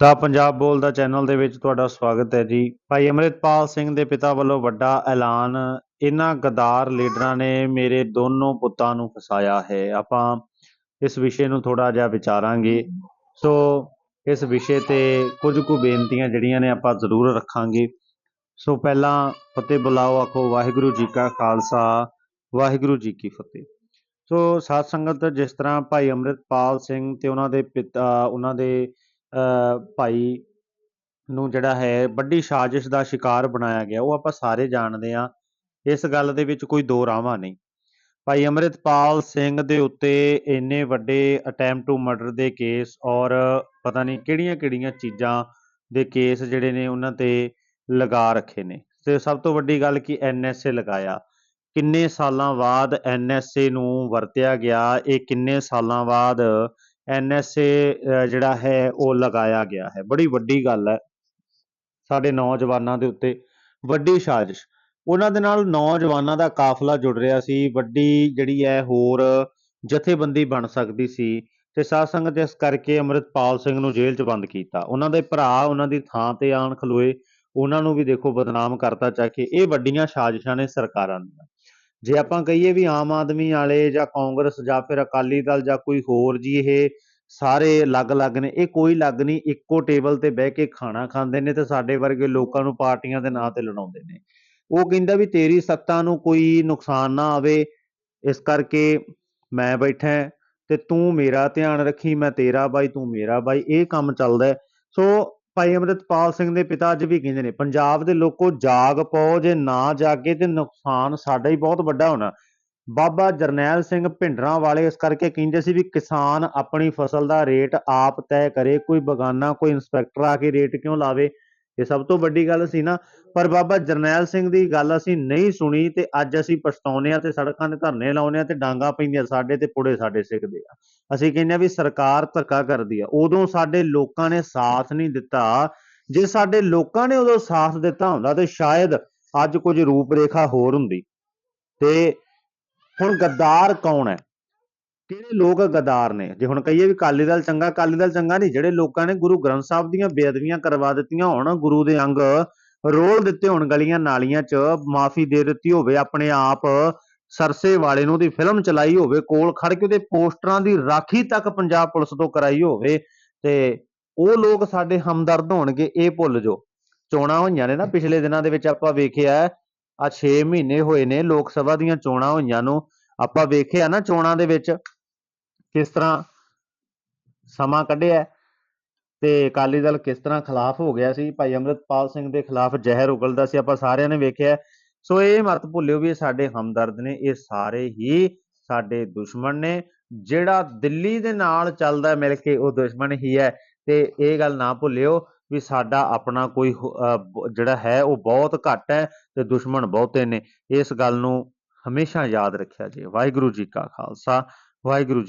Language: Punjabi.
ਤਾਂ ਪੰਜਾਬ ਬੋਲਦਾ ਚੈਨਲ ਦੇ ਵਿੱਚ ਤੁਹਾਡਾ ਸਵਾਗਤ ਹੈ ਜੀ। ਭਾਈ ਅਮਰਿਤਪਾਲ ਸਿੰਘ ਦੇ ਪਿਤਾ ਵੱਲੋਂ ਵੱਡਾ ਐਲਾਨ। ਇਹਨਾਂ ਗਦਾਰ ਲੀਡਰਾਂ ਨੇ ਮੇਰੇ ਦੋਨੋਂ ਪੁੱਤਾਂ ਨੂੰ ਫਸਾਇਆ ਹੈ। ਆਪਾਂ ਇਸ ਵਿਸ਼ੇ ਨੂੰ ਥੋੜਾ ਜਿਹਾ ਵਿਚਾਰਾਂਗੇ। ਸੋ ਇਸ ਵਿਸ਼ੇ ਤੇ ਕੁਝ ਕੁ ਬੇਨਤੀਆਂ ਜਿਹੜੀਆਂ ਨੇ ਆਪਾਂ ਜ਼ਰੂਰ ਰੱਖਾਂਗੇ। ਸੋ ਪਹਿਲਾਂ ਫਤਿਹ ਬੁਲਾਓ, ਆਖੋ ਵਾਹਿਗੁਰੂ ਜੀ ਕਾ ਖਾਲਸਾ, ਵਾਹਿਗੁਰੂ ਜੀ ਕੀ ਫਤਿਹ। ਸੋ ਸਾਧ ਸੰਗਤ ਜਿਸ ਤਰ੍ਹਾਂ ਭਾਈ ਅਮਰਿਤਪਾਲ ਸਿੰਘ ਤੇ ਉਹਨਾਂ ਦੇ ਪਿਤਾ, ਉਹਨਾਂ ਦੇ ਭਾਈ ਨੂੰ ਜਿਹੜਾ ਹੈ ਵੱਡੀ ਸਾਜ਼ਿਸ਼ ਦਾ ਸ਼ਿਕਾਰ ਬਣਾਇਆ ਗਿਆ, ਉਹ ਆਪਾਂ ਸਾਰੇ ਜਾਣਦੇ ਆ ਇਸ ਗੱਲ ਦੇ ਵਿੱਚ ਕੋਈ ਦੋ ਰਾਵਾਂ ਨਹੀਂ। ਭਾਈ ਅਮਰਿਤਪਾਲ ਸਿੰਘ ਦੇ ਉੱਤੇ ਇੰਨੇ ਵੱਡੇ ਅਟੈਂਪਟ ਟੂ ਮਰਡਰ ਦੇ ਕੇਸ ਔਰ ਪਤਾ ਨਹੀਂ ਕਿਹੜੀਆਂ-ਕਿਹੜੀਆਂ ਚੀਜ਼ਾਂ ਦੇ ਕੇਸ ਜਿਹੜੇ ਨੇ ਉਹਨਾਂ ਤੇ ਲਗਾ ਰੱਖੇ ਨੇ। ਤੇ ਸਭ ਤੋਂ ਵੱਡੀ ਗੱਲ ਕਿ ਐਨਐਸਏ ਲਗਾਇਆ। ਕਿੰਨੇ ਸਾਲਾਂ ਬਾਅਦ ਐਨਐਸਏ ਨੂੰ ਵਰਤਿਆ ਗਿਆ, ਇਹ ਕਿੰਨੇ ਸਾਲਾਂ ਬਾਅਦ ਐਨਐਸਏ ਜਿਹੜਾ ਹੈ, ਉਹ ਲਗਾਇਆ ਗਿਆ ਹੈ। ਬੜੀ ਵੱਡੀ ਗੱਲ ਹੈ। ਸਾਡੇ ਨੌਜਵਾਨਾਂ ਦੇ ਉੱਤੇ ਵੱਡੀ ਸਾਜ਼ਿਸ਼। ਉਹਨਾਂ ਦੇ ਨਾਲ ਨੌਜਵਾਨਾਂ ਦਾ ਕਾਫਲਾ ਜੁੜ ਰਿਹਾ ਸੀ। ਵੱਡੀ ਜਿਹੜੀ ਹੈ, ਹੋਰ ਜਥੇਬੰਦੀ ਬਣ ਸਕਦੀ ਸੀ ਤੇ ਸਾਧ ਸੰਗਤ ਇਸ ਕਰਕੇ ਅਮਰਿਤਪਾਲ ਸਿੰਘ ਨੂੰ ਜੇਲ੍ਹ 'ਚ ਬੰਦ ਕੀਤਾ। ਉਹਨਾਂ ਦੇ ਭਰਾ ਉਹਨਾਂ ਦੀ ਥਾਂ ਤੇ ਆਣ ਖਲੋਏ। ਉਹਨਾਂ ਨੂੰ ਵੀ ਦੇਖੋ ਬਦਨਾਮ ਕਰਤਾ, ਚਾਹ ਕੇ ਇਹ ਵੱਡੀਆਂ ਸਾਜ਼ਿਸ਼ਾਂ ਨੇ ਸਰਕਾਰਾਂ ਦੀਆਂ। ਜੇ ਆਪਾਂ ਕਹੀਏ ਵੀ ਆਮ ਆਦਮੀ ਵਾਲੇ ਜਾਂ ਕਾਂਗਰਸ ਜਾਂ ਫਿਰ ਅਕਾਲੀ ਦਲ ਜਾਂ ਕੋਈ ਹੋਰ ਜੀ, ਇਹ ਸਾਰੇ ਅਲੱਗ-ਅਲੱਗ ਨੇ, ਇਹ ਕੋਈ ਅਲੱਗ ਨਹੀਂ, ਇੱਕੋ ਟੇਬਲ ਤੇ ਬਹਿ ਕੇ ਖਾਣਾ ਖਾਂਦੇ ਨੇ ਤੇ ਸਾਡੇ ਵਰਗੇ ਲੋਕਾਂ ਨੂੰ ਪਾਰਟੀਆਂ ਦੇ ਨਾਂ ਤੇ ਲੜਾਉਂਦੇ ਨੇ। ਉਹ ਕਹਿੰਦਾ ਵੀ ਤੇਰੀ ਸੱਤਾ ਨੂੰ ਕੋਈ ਨੁਕਸਾਨ ਨਾ ਆਵੇ, ਇਸ ਕਰਕੇ ਮੈਂ ਬੈਠਾ ਤੇ ਤੂੰ ਮੇਰਾ ਧਿਆਨ ਰੱਖੀ, ਮੈਂ ਤੇਰਾ ਬਾਈ, ਤੂੰ ਮੇਰਾ ਬਾਈ, ਇਹ ਕੰਮ ਚੱਲਦਾ ਸੋ ਭਾਈ ਅਮਰਿਤਪਾਲ ਸਿੰਘ ਦੇ ਪਿਤਾ ਅੱਜ ਵੀ ਕਹਿੰਦੇ ਨੇ, ਪੰਜਾਬ ਦੇ ਲੋਕੋ ਜਾਗ ਪਾਓ, ਜੇ ਨਾ ਜਾਗੇ ਤੇ ਨੁਕਸਾਨ ਸਾਡਾ ਹੀ ਬਹੁਤ ਵੱਡਾ ਹੋਣਾ। ਬਾਬਾ ਜਰਨੈਲ ਸਿੰਘ ਭਿੰਡਰਾਂ ਵਾਲੇ ਇਸ ਕਰਕੇ ਕਹਿੰਦੇ ਸੀ ਵੀ ਕਿਸਾਨ ਆਪਣੀ ਫਸਲ ਦਾ ਰੇਟ ਆਪ ਤੈਅ ਕਰੇ, ਕੋਈ ਬਗਾਨਾ, ਕੋਈ ਇੰਸਪੈਕਟਰ ਆ ਕੇ ਰੇਟ ਕਿਉਂ ਲਾਵੇ? ਇਹ ਸਭ ਤੋਂ ਵੱਡੀ ਗੱਲ ਸੀ ਨਾ। ਪਰ ਬਾਬਾ ਜਰਨੈਲ ਸਿੰਘ ਦੀ ਗੱਲ ਅਸੀਂ ਨਹੀਂ ਸੁਣੀ ਤੇ ਅੱਜ ਅਸੀਂ ਪਛਤਾਉਂਦੇ ਆ ਤੇ ਸੜਕਾਂ 'ਤੇ ਧਰਨੇ ਲਾਉਂਦੇ ਆ ਤੇ ਡਾਂਗਾ ਪੈਂਦੀਆਂ ਸਾਡੇ ਤੇ ਪੁੜੇ ਸਾਡੇ ਸਿੱਕਦੇ ਆ। ਅਸੀਂ ਕਹਿੰਦੇ ਆ ਵੀ ਸਰਕਾਰ ਧੱਕਾ ਕਰਦੀ ਆ। ਉਦੋਂ ਸਾਡੇ ਲੋਕਾਂ ਨੇ ਸਾਥ ਨਹੀਂ ਦਿੱਤਾ। ਜੇ ਸਾਡੇ ਲੋਕਾਂ ਨੇ ਉਦੋਂ ਸਾਥ ਦਿੱਤਾ ਹੁੰਦਾ ਤੇ ਸ਼ਾਇਦ ਅੱਜ ਕੁਝ ਰੂਪ ਰੇਖਾ ਹੋਰ ਹੁੰਦੀ। ਤੇ ਹੁਣ ਗੱਦਾਰ ਕੌਣ ਹੈ? ਕਿਹੜੇ ਲੋਕ ਗਦਾਰ ਨੇ? ਜੇ ਹੁਣ ਕਹੀਏ ਵੀ ਅਕਾਲੀ ਦਲ ਚੰਗਾ, ਅਕਾਲੀ ਦਲ ਚੰਗਾ ਨਹੀਂ, ਜਿਹੜੇ ਲੋਕਾਂ ਨੇ ਗੁਰੂ ਗ੍ਰੰਥ ਸਾਹਿਬ ਦੀਆਂ ਬੇਅਦਬੀਆਂ ਕਰਵਾ ਦਿੱਤੀਆਂ ਹੋਣ, ਗੁਰੂ ਦੇ ਅੰਗ ਰੋਲ ਦਿੱਤੇ ਹੋਣ ਗਲੀਆਂ ਨਾਲੀਆਂ 'ਚ, ਮਾਫੀ ਦੇ ਦਿੱਤੀ ਹੋਵੇ ਆਪਣੇ ਆਪ, ਸਰਸੇ ਵਾਲੇ ਨੂੰ ਉਹਦੀ ਫਿਲਮ ਚਲਾਈ ਹੋਵੇ, ਕੋਲ ਖੜ ਕੇ ਉਹਦੇ ਪੋਸਟਰਾਂ ਦੀ ਰਾਖੀ ਤੱਕ ਪੰਜਾਬ ਪੁਲਿਸ ਤੋਂ ਕਰਾਈ ਹੋਵੇ, ਤੇ ਉਹ ਲੋਕ ਸਾਡੇ ਹਮਦਰਦ ਹੋਣਗੇ, ਇਹ ਭੁੱਲ ਜੋ ਚੋਣਾਂ ਹੋਈਆਂ ਨੇ ਨਾ, ਪਿਛਲੇ ਦਿਨਾਂ ਦੇ ਵਿੱਚ ਆਪਾਂ ਵੇਖਿਆ ਆ 6 ਮਹੀਨੇ ਹੋਏ ਨੇ ਲੋਕ ਸਭਾ ਦੀਆਂ ਚੋਣਾਂ ਹੋਈਆਂ ਨੂੰ, ਆਪਾਂ ਵੇਖਿਆ ਨਾ ਚੋਣਾਂ ਦੇ ਵਿੱਚ ਕਿਸ ਤਰ੍ਹਾਂ ਸਮਾਂ ਕੱਢਿਆ ਤੇ ਅਕਾਲੀ ਦਲ ਕਿਸ ਤਰ੍ਹਾਂ ਖਿਲਾਫ ਹੋ ਗਿਆ ਸੀ? ਭਾਈ ਅਮਰਿਤਪਾਲ ਸਿੰਘ ਦੇ ਖਿਲਾਫ ਜ਼ਹਿਰ ਉਗਲਦਾ ਸੀ, ਆਪਾਂ ਸਾਰਿਆਂ ਨੇ ਵੇਖਿਆ ਸੋ ਇਹ ਮਤ ਭੁੱਲਿਓ ਵੀ ਇਹ ਸਾਡੇ ਹਮਦਰਦ ਨੇ, ਇਹ ਸਾਰੇ ਹੀ ਸਾਡੇ ਦੁਸ਼ਮਣ ਨੇ, ਜਿਹੜਾ ਦਿੱਲੀ ਦੇ ਨਾਲ ਚੱਲਦਾ ਮਿਲ ਕੇ, ਉਹ ਦੁਸ਼ਮਣ ਹੀ ਹੈ। ਤੇ ਇਹ ਗੱਲ ਨਾ ਭੁੱਲਿਓ ਵੀ ਸਾਡਾ ਆਪਣਾ ਕੋਈ ਜਿਹੜਾ ਹੈ, ਉਹ ਬਹੁਤ ਘੱਟ ਹੈ ਤੇ ਦੁਸ਼ਮਣ ਬਹੁਤੇ ਨੇ। ਇਸ ਗੱਲ ਨੂੰ ਹਮੇਸ਼ਾ ਯਾਦ ਰੱਖਿਆ ਜੇ ਵਾਹਿਗੁਰੂ ਜੀ ਕਾ ਖਾਲਸਾ, ਵਾਹਿਗੁਰੂ ਜੀ